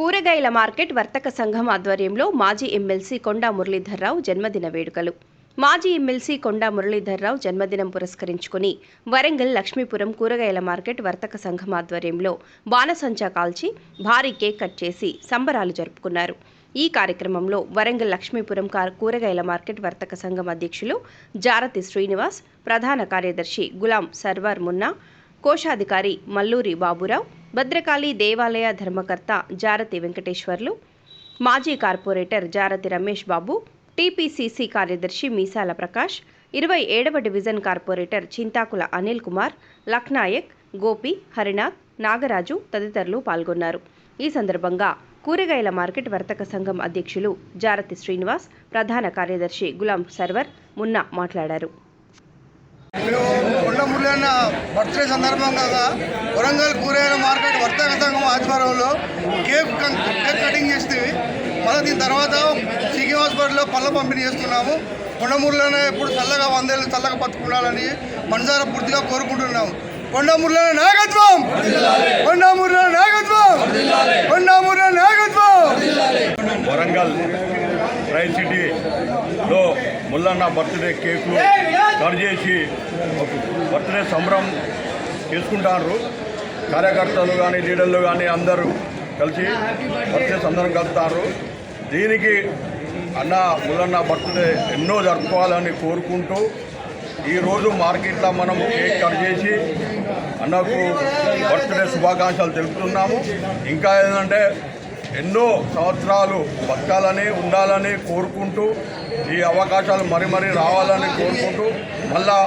కూరగాయల మార్కెట్ వర్తక సంఘం ఆధ్వర్యంలో మాజీ ఎమ్మెల్సీ కొండా మురళీధర్రావు జన్మదిన వేడుకలు. మాజీ ఎమ్మెల్సీ కొండా మురళీధర్రావు జన్మదినం పురస్కరించుకుని వరంగల్ లక్ష్మీపురం కూరగాయల మార్కెట్ వర్తక సంఘం ఆధ్వర్యంలో బాణసంచా కాల్చి భారీ కేక్ కట్ చేసి సంబరాలు జరుపుకున్నారు. ఈ కార్యక్రమంలో వరంగల్ లక్ష్మీపురం కూరగాయల మార్కెట్ వర్తక సంఘం అధ్యక్షులు జారతి శ్రీనివాస్ ప్రధాన కార్యదర్శి గులాం సర్వార్ మున్నా కోశాధికారి మల్లూరి బాబురావు భద్రకాళి దేవాలయ ధర్మకర్త జారతి వెంకటేశ్వర్లు మాజీ కార్పొరేటర్ జారతి రమేష్ బాబు టీపీసీసీ కార్యదర్శి మీసాల ప్రకాష్ ఇరవై ఏడవ డివిజన్ కార్పొరేటర్ చింతాకుల అనిల్ కుమార్ లక్నాయక్ గోపి హరినాథ్ నాగరాజు తదితరులు పాల్గొన్నారు. ఈ సందర్భంగా కూరగాయల మార్కెట్ వర్తక సంఘం అధ్యక్షులు జారతి శ్రీనివాస్ ప్రధాన కార్యదర్శి గులాం సర్వర్ మున్నా మాట్లాడారు. మేము కొండ మురళన్న బర్త్డే సందర్భంగా వరంగల్ కూరగాయల మార్కెట్ వర్తక సంఘం ఆధ్వర్యంలో కేక్ కేక్ కటింగ్ చేస్తుంది మళ్ళీ దీని తర్వాత సిగి హాస్పిటల్లో పళ్ళ పంపిణీ చేస్తున్నాము. కొండమూరులోనే ఎప్పుడు చల్లగా వందేళ్ళు చల్లగా బతుకుండాలని మనసారా పూర్తిగా కోరుకుంటున్నాము. కొండ నాగత్వం కొండమూరులో నాగత్వం కొండమూరులో నాగత్వం వరంగల్ రైల్ సిటీలో ముల్లన్న బర్త్డే కేకు కట్ చేసి బర్త్డే సంబరం చేసుకుంటారు కార్యకర్తలు కానీ లీడర్లు కానీ అందరూ కలిసి బర్త్డే సంబరం కలుపుతారు దీనికి అన్న ముల్లన్న బర్త్డే ఎన్నో జరుపుకోవాలని కోరుకుంటూ ఈరోజు మార్కెట్లో మనం కేక్ కట్ చేసి అన్నకు బర్త్డే శుభాకాంక్షలు తెలుపుతున్నాము. ఇంకా ఏంటంటే ఎన్నో సంవత్సరాలు బతకాలని ఉండాలని కోరుకుంటూ ఈ అవకాశాలు మరి మరి రావాలని కోరుకుంటూ మళ్ళా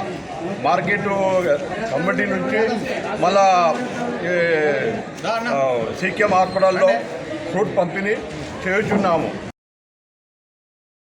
మార్కెట్ కమిటీ నుంచి మళ్ళా సీకేఎం హాస్పిటల్లో ఫ్రూట్ పంపిణీ చేస్తున్నాము